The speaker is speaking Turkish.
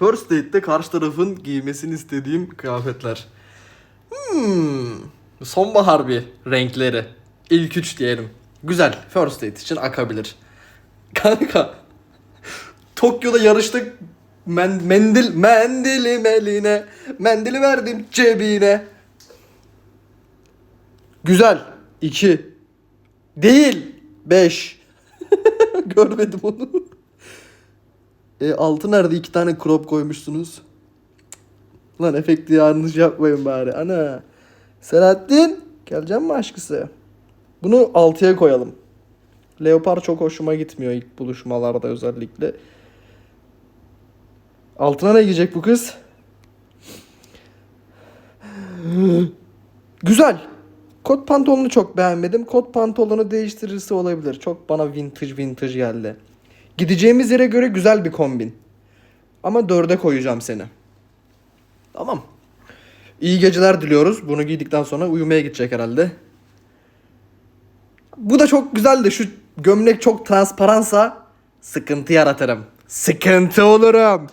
First date'te karşı tarafın giymesini istediğim kıyafetler. Hmm. Sonbahar bir renkleri. İlk üç diyelim. Güzel. First date için akabilir. Kanka. Tokyo'da yarıştık. Men, mendil, mendilim eline. Mendili verdim cebine. Güzel. 2. Değil. 5. Görmedim onu. E, altı nerede? iki tane crop koymuşsunuz. Lan efekti yanlış yapmayın bari. Ana. Selahattin. Geleceğim mi aşkısı? Bunu 6'ya koyalım. Leopar çok hoşuma gitmiyor ilk buluşmalarda özellikle. Altına ne giyecek bu kız? Güzel. Kot pantolonu çok beğenmedim. Kot pantolonu değiştirirse olabilir. Çok bana vintage vintage geldi. Gideceğimiz yere göre güzel bir kombin. Ama dörde koyacağım seni. Tamam. İyi geceler diliyoruz. Bunu giydikten sonra uyumaya gidecek herhalde. Bu da çok güzel de şu gömlek çok transparansa sıkıntı yaratırım. Sıkıntı olurum.